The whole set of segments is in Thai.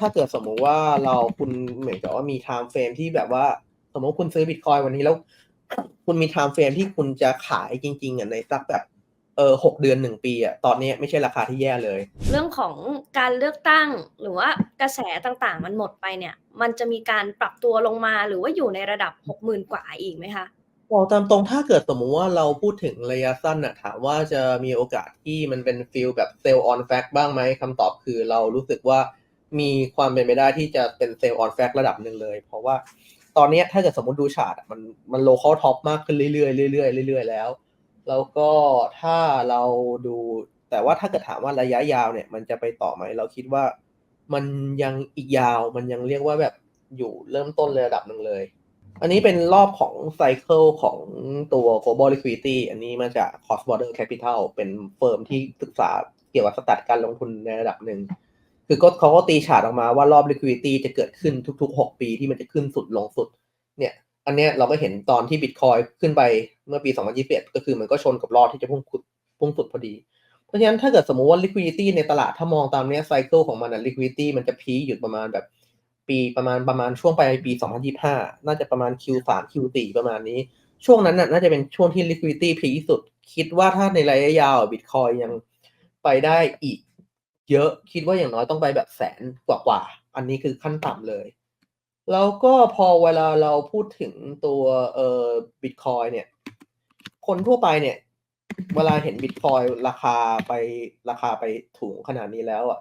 ถ้าเกิดสมมุติว่าเราคุณเหมือนกับว่ามีไทม์เฟรมที่แบบว่า สมมติคุณซื้อบิตคอยวันนี้แล้ว คุณมีไทม์เฟรมที่คุณจะขายจริงๆอะในสักแบบเออหกเดือนหนึ่งปีอะตอนนี้ไม่ใช่ราคาที่แย่เลย เรื่องของการเลือกตั้งหรือว่ากระแสต่างๆ มันหมดไปเนี่ย มันจะมีการปรับตัวลงมาหรือว่าอยู่ในระดับหกหมื่นกว่าอีกไหมคะบอกตามตรงถ้าเกิดสมมุติว่าเราพูดถึงระยะสั้นน่ะถามว่าจะมีโอกาสที่มันเป็นฟิลแบบเซลล์ออนแฟกบ้างไหมคำตอบคือเรารู้สึกว่า มีความเป็นไปได้ที่จะเป็นเซลล์ออนแฟกระดับหนึ่งเลย เพราะว่าตอนนี้ถ้าเกิดสมมติดูชาร์ตมันมันโลคอลท็อปมากขึ้นเรื่อยๆเรื่อยๆเรื่อยๆแล้ว แล้วก็ถ้าเราดู แต่ว่าถ้าเกิดถามว่าระยะยาวเนี่ย มันจะไปต่อไหมเราคิดว่า มันยังอีกยาวมันยังเรียกว่าแบบอยู่เริ่มต้นระดับหนึ่งเลย อันนี้เป็นรอบของไซเคิลของตัว global liquidity อันนี้มาจาก cross border capital เป็นเฟิร์มที่ศึกษาเกี่ยวกับสแตทการลงทุนในระดับหนึ่ง คือก็เขาก็ตีฉาดออกมาว่ารอบ liquidity จะเกิดขึ้นทุก ๆ 6 ปีที่มันจะขึ้นสุดลงสุด เนี่ย อันเนี้ยเราก็เห็นตอนที่ Bitcoin ขึ้นไปเมื่อปี 2021 ก็คือมันก็ชนกับรอบที่จะพุ่งขุดพุ่งสุดพอดี เพราะฉะนั้นถ้าเกิดสมมุติว่า liquidity ในตลาดถ้ามองตามเนี้ยไซเคิลของมันอะ liquidity มันจะพีคอยู่ประมาณแบบปีประมาณประมาณช่วงปลายปี 2025 น่าจะประมาณ Q3 Q4 ประมาณนี้ ช่วงนั้นน่ะน่าจะเป็นช่วงที่ liquidity พีคที่สุด คิดว่าถ้าในระยะยาว Bitcoin ยังไปได้อีก เยอะคิดว่าอย่างน้อยต้องไปแบบแสนกว่าๆอันนี้คือขั้นต่ำเลย แล้วก็พอเวลาเราพูดถึงตัวเอ่อ Bitcoin เนี่ย คนทั่วไปเนี่ย เวลาเห็น Bitcoin ราคาไปราคาไปถูงขนาดนี้แล้วอะ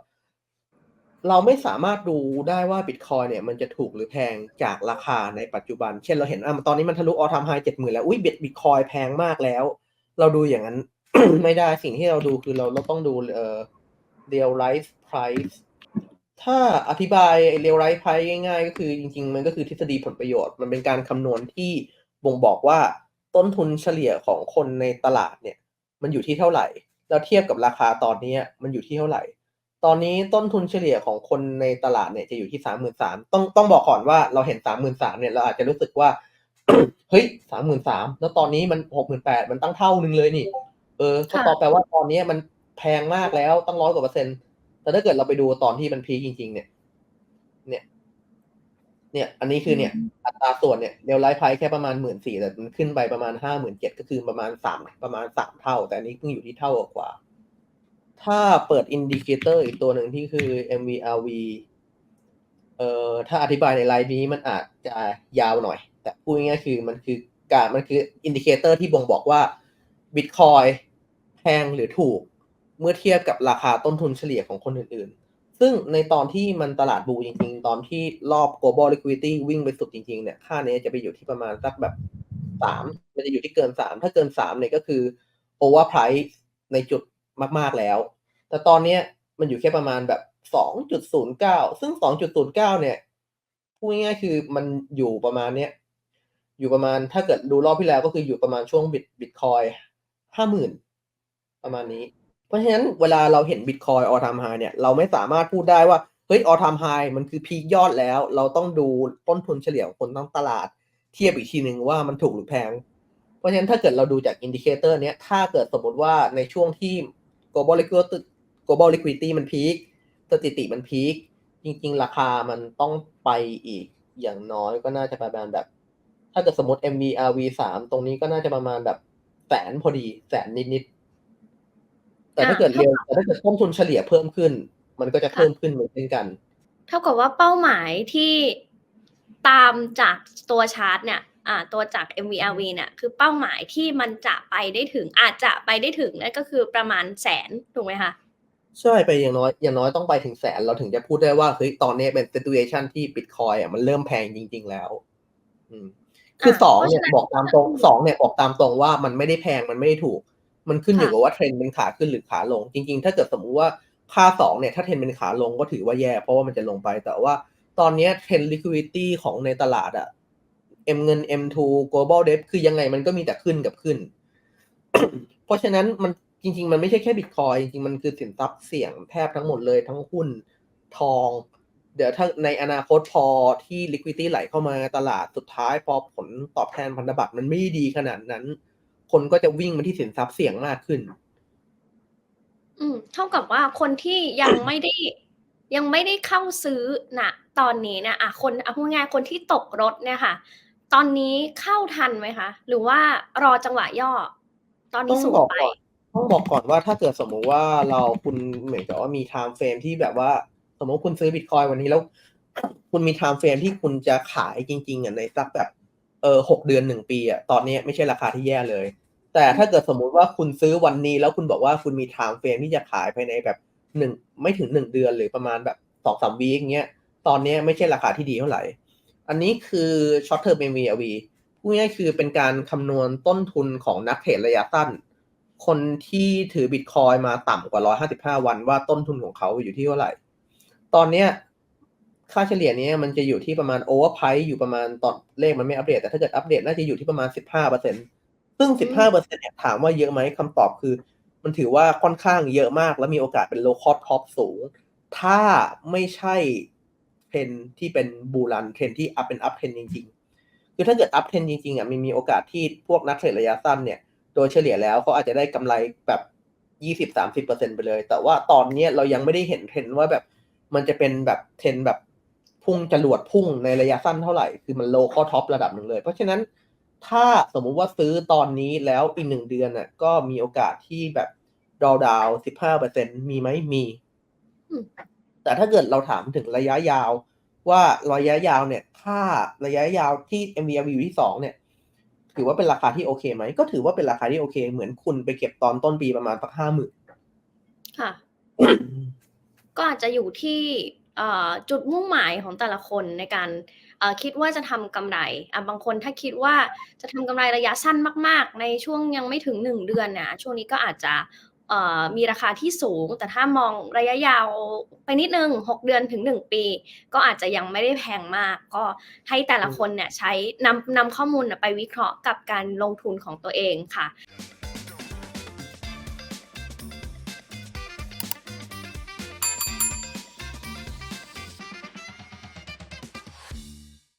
เราไม่สามารถดูได้ว่า Bitcoin เนี่ยมันจะถูกหรือแพงจากราคาในปัจจุบัน เช่นเราเห็นอะตอนนี้มันทะลุออทามไฮเจ็ดหมื่นแล้ว อุ้ยบิตบิตคอยแพงมากแล้ว เราดูอย่างนั้น ไม่ได้สิ่งที่เราดูคือเราเราต้องดูเอ่อ real life price ถ้าอธิบาย real life price ง่ายๆ ก็คือจริงๆ มันก็คือทฤษฎีผลประโยชน์ มันเป็นการคำนวณที่บ่งบอกว่าต้นทุนเฉลี่ยของคนในตลาดเนี่ย มันอยู่ที่เท่าไหร่ แล้วเทียบกับราคาตอนนี้มันอยู่ที่เท่าไหร่ ตอนนี้ต้นทุนเฉลี่ยของคนในตลาดเนี่ยจะอยู่ที่สามหมื่นสามต้องต้องบอกก่อนว่าเราเห็นสามหมื่นสามเนี่ยเราอาจจะรู้สึกว่าเฮ้ยสามหมื่นสามแล้วตอนนี้มันหกหมื่นแปดมันตั้งเท่านึงเลยนี่ เออก็ค่ะตอแปลว่าตอนนี้มัน แพงมากแล้วตั้งร้อยกว่าเปอร์เซ็นต์แต่ถ้าเกิดเราไปดูตอนที่มันพีคจริง ๆ เนี่ย เนี่ย เนี่ย อันนี้คือเนี่ย อัตราส่วนเนี่ยเรียวไลฟ์ไพแค่ประมาณหมื่นสี่แต่มันขึ้นไปประมาณห้าหมื่นเจ็ดก็คือประมาณสามประมาณสามเท่า แต่อันนี้เพิ่งอยู่ที่เท่ากว่า ถ้าเปิดอินดิเคเตอร์อีกตัวหนึ่งที่คือ MVRV เอ่อถ้าอธิบายในไลน์นี้มันอาจจะยาวหน่อย แต่พูดง่ายๆคือมันคือการมันคืออินดิเคเตอร์ที่บ่งบอกว่า Bitcoin แพงหรือถูก เมื่อเทียบกับราคาต้นทุนเฉลี่ยของคนอื่นๆ ซึ่งในตอนที่มันตลาดบูจริงๆ ตอนที่รอบ global liquidity วิ่งไปสุดจริงๆ เนี่ย ค่านี้จะไปอยู่ที่ประมาณสักแบบสามมันจะอยู่ที่เกินสามถ้าเกินสามเนี่ยก็คือ over price ในจุดมากๆแล้ว แต่ตอนนี้มันอยู่แค่ประมาณแบบสองจุดศูนย์เก้าซึ่งสองจุดศูนย์เก้าเนี่ยพูดง่ายๆคือมันอยู่ประมาณเนี้ยอยู่ประมาณถ้าเกิดดูรอบที่แล้วก็คืออยู่ประมาณช่วงบิตบิตคอยห้าหมื่นประมาณนี้ เพราะฉะนั้นเวลาเราเห็นบิตคอยออทามไฮเนี่ยเราไม่สามารถพูดได้ว่าเฮ้ยออทามไฮมันคือพีคยอดแล้ว เราต้องดูต้นทุนเฉลี่ยของคนทั้งตลาด เทียบอีกทีหนึ่งว่ามันถูกหรือแพง เพราะฉะนั้นถ้าเกิดเราดูจากอินดิเคเตอร์เนี้ยถ้าเกิดสมมติว่าในช่วงที่ global liquidity global liquidity มันพีคสถิติมันพีคจริง ๆ ราคามันต้องไปอีกอย่างน้อยก็น่าจะประมาณแบบ ถ้าเกิดสมมติ MVRV สามตรงนี้ก็น่าจะประมาณแบบแสนพอดีแสนนิดๆ แต่ถ้าเกิดเร็วแต่ถ้าเกิดต้นทุนเฉลี่ยเพิ่มขึ้น มันก็จะเพิ่มขึ้นเหมือนเช่นกัน เท่ากับว่าเป้าหมายที่ตามจากตัวชาร์ตเนี่ยอ่าตัวจาก MVRV เนี่ยคือเป้าหมายที่มันจะไปได้ถึงอาจจะไปได้ถึงนั่นก็คือประมาณแสนถูกไหมคะใช่ไปอย่างน้อยอย่างน้อยต้องไปถึงแสนเราถึงจะพูดได้ว่าเฮ้ยตอนนี้เป็น situation ที่ Bitcoin อะมันเริ่มแพงจริง ๆ แล้ว อืมคือสองเนี่ยบอกตามตรงสองเนี่ยบอกตามตรงว่ามันไม่ได้แพงมันไม่ได้ถูก มันขึ้นอยู่กับว่าเทรนด์เป็นขาขึ้นหรือขาลง จริง ๆ ถ้าเกิดสมมุติว่าค่าสองเนี่ยถ้าเทรนด์เป็นขาลงก็ถือว่าแย่เพราะว่ามันจะลงไปแต่ว่าตอนเนี้ยเทรนด์ liquidity ของในตลาดอะ M เงิน M2 global debt คือยังไงมันก็มีแต่ขึ้นกับขึ้น เพราะฉะนั้นมันจริง ๆ มันไม่ใช่แค่บิตคอยจริงๆ มันคือสินทรัพย์เสี่ยงแทบทั้งหมดเลยทั้งหุ้นทอง เดี๋ยวถ้าในอนาคตพอที่ liquidity ไหลเข้ามาตลาดสุดท้ายพอผลตอบแทนพันธบัตรมันไม่ดีขนาดนั้น คนก็จะวิ่งมาที่สินทรัพย์เสี่ยงมากขึ้น อืม เท่ากับว่าคนที่ยังไม่ได้ยังไม่ได้เข้าซื้อณตอนนี้เนี่ยอะคนเอาพูดง่ายๆคนที่ตกรถเนี่ยค่ะ ตอนนี้เข้าทันไหมคะ หรือว่ารอจังหวะย่อ ตอนต้นี้องสูงบอกไปก่อนต้องบอกก่อนว่าถ้าเกิดสมมุติว่าเราคุณเหมือนกับว่ามีไทม์เฟรมที่แบบว่า สมมติคุณซื้อบิตคอยวันนี้แล้ว คุณมีไทม์เฟรมที่คุณจะขายจริง ๆอะในสักแบบ เออหกเดือนหนึ่งปีอะตอนนี้ไม่ใช่ราคาที่แย่เลย แต่ถ้าเกิดสมมุติว่าคุณซื้อวันนี้แล้วคุณบอกว่าคุณมีไทม์เฟรมที่จะขายภายในแบบหนึ่งไม่ถึงหนึ่งเดือนหรือประมาณแบบสองสามวีคเงี้ยตอนนี้ไม่ใช่ราคาที่ดีเท่าไหร่ อันนี้คือ short term MVRV พูดง่ายๆคือเป็นการคำนวณต้นทุนของนักเทรดระยะสั้น คนที่ถือบิตคอยมาต่ำกว่า 155 วันว่าต้นทุนของเขาอยู่ที่เท่าไหร่ ตอนเนี้ย ค่าเฉลี่ยเนี้ยมันจะอยู่ที่ประมาณ overprice อยู่ประมาณตอนเลขมันไม่อัปเดต แต่ถ้าเกิดอัปเดตน่าจะอยู่ที่ประมาณ15%ซึ่ง15%เนี่ยถามว่าเยอะไหมคำตอบคือ มันถือว่าค่อนข้างเยอะมาก และมีโอกาสเป็น low cost top สูง ถ้าไม่ใช่เทรนด์ที่เป็นบูรันเทรนด์ที่ up เป็น up เทรนจริง ๆ คือถ้าเกิด up เทรนจริงๆอะมันมีโอกาสที่พวกนักเทรดระยะสั้นเนี่ยโดยเฉลี่ยแล้วเขาอาจจะได้กำไรแบบยี่สิบสามสิบเปอร์เซ็นไปเลย แต่ว่าตอนเนี้ยเรายังไม่ได้เห็นเทรนด์ว่าแบบมันจะเป็นแบบเทรนด์แบบ พุ่งจรวดพุ่งในระยะสั้นเท่าไหร่ คือมันโลข้อท็อประดับหนึ่งเลย เพราะฉะนั้นถ้าสมมุติว่าซื้อตอนนี้แล้วอีกหนึ่งเดือนน่ะก็มีโอกาสที่แบบดาวดาวสิบห้าเปอร์เซ็นมีไหมมีอืมแต่ถ้าเกิดเราถามถึงระยะยาว ว่าระยะยาวเนี่ย ค่าระยะยาวที่ MVRV อยู่ที่สองเนี่ย ถือว่าเป็นราคาที่โอเคไหม ก็ถือว่าเป็นราคาที่โอเค เหมือนคุณไปเก็บตอนต้นปีประมาณสักห้าหมื่นค่ะ ก็อาจจะอยู่ที่เอ่อ จุดมุ่งหมายของแต่ละคนในการคิดว่าจะทำกำไรบางคนถ้าคิดว่าจะทำกำไรระยะสั้นมาก ๆ ในช่วงยังไม่ถึงหนึ่งเดือนนี่ยช่วงนี้ก็อาจจะมีราคาที่สูง แต่ถ้ามองระยะยาวไปนิดนึงหกเดือนถึงหนึ่งปี ก็อาจจะยังไม่ได้แพงมาก ก็ให้แต่ละคนเนี่ยใช้นำนำข้อมูลไปวิเคราะห์กับการลงทุนของตัวเองค่ะ